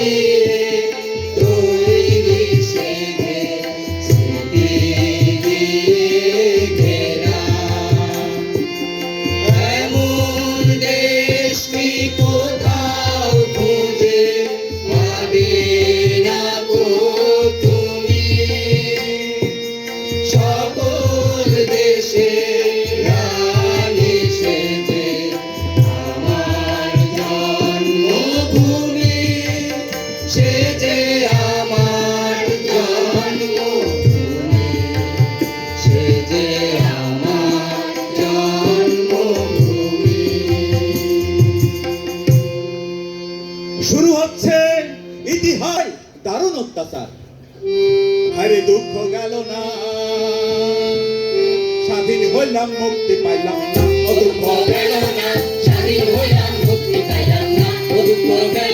Espírito. যাচ্ছে ইতিহাস, দারুণ অত্যাচার। আরে দুঃখ গেল না। স্বাধীন হইলাম, মুক্তি পাইলাম না। দুঃখ গেল না স্বাধীন হইলাম, মুক্তি পাইলাম না। দুঃখ গেল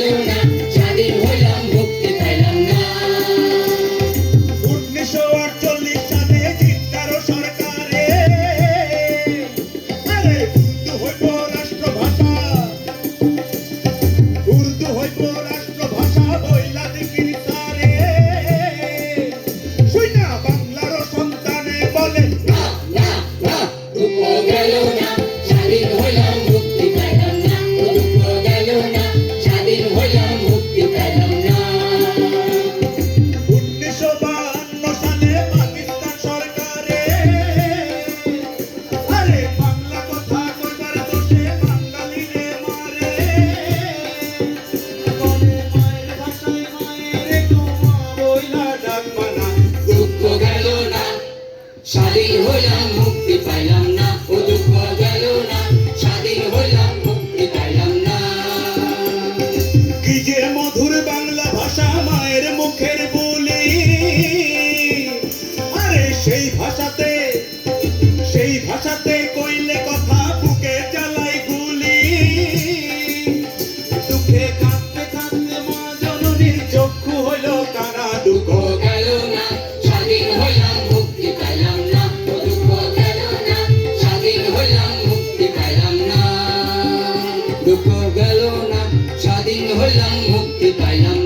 সেই ভাষাতে সেই ভাষাতে কইলে কথা চালাই গুলি। দুঃখে কাঁদতে কাঁদতে মা জননীর চক্ষু দুঃখ। স্বাধীন পাইলাম না। দুঃখ গেল না স্বাধীন হইলাম, মুক্তি পাইলাম না। না স্বাধীন পাইলাম